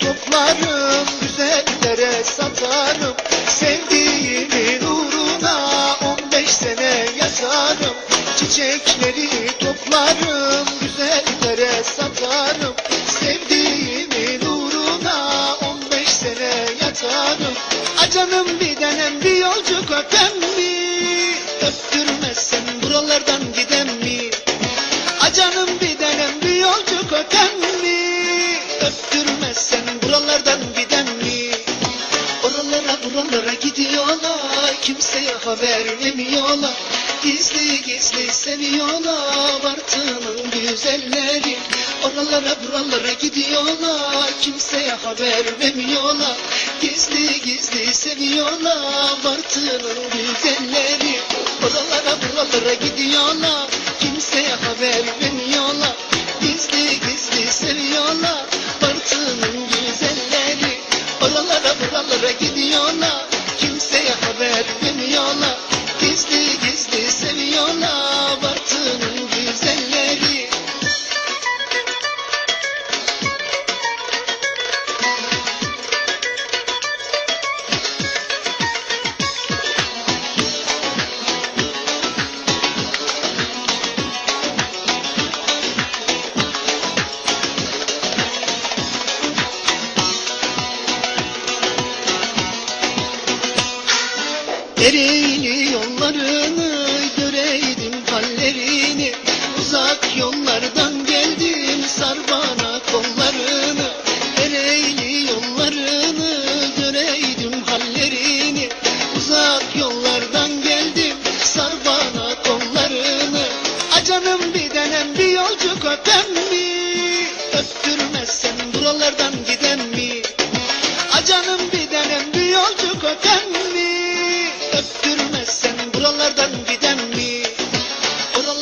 toplarım Güzellere satarım. Sevdiğimin uğruna 15 sene yatarım Çiçekleri toplarım Güzellere satarım. Sevdiğimin uğruna 15 sene yatarım Acanım bir denem bir yolcu köpem mi? Öptürmezsen buralardan gidem mi? Acanım bir denem bir yolcu köpem mi Oralara buralara gidiyorlar. Kimseye haber vermiyorlar. Gizli gizli seviyorlar Bartın'ın güzelleri. Oralara buralara gidiyorlar. Kimseye haber vermiyorlar. Gizli gizli seviyorlar Bartın'ın güzelleri. Oralara buralara gidiyorlar buralara gidiyorlar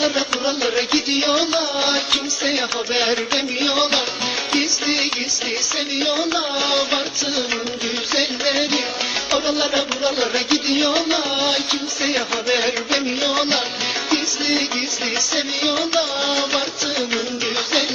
Oralara buralara gidiyorlar. Kimseye haber vermiyorlar Gizli gizli seviyorlar. Bartın'ın güzelleri Oralara buralara gidiyorlar. Kimseye haber vermiyorlar Gizli gizli seviyorlar. Bartın'ın güzelleri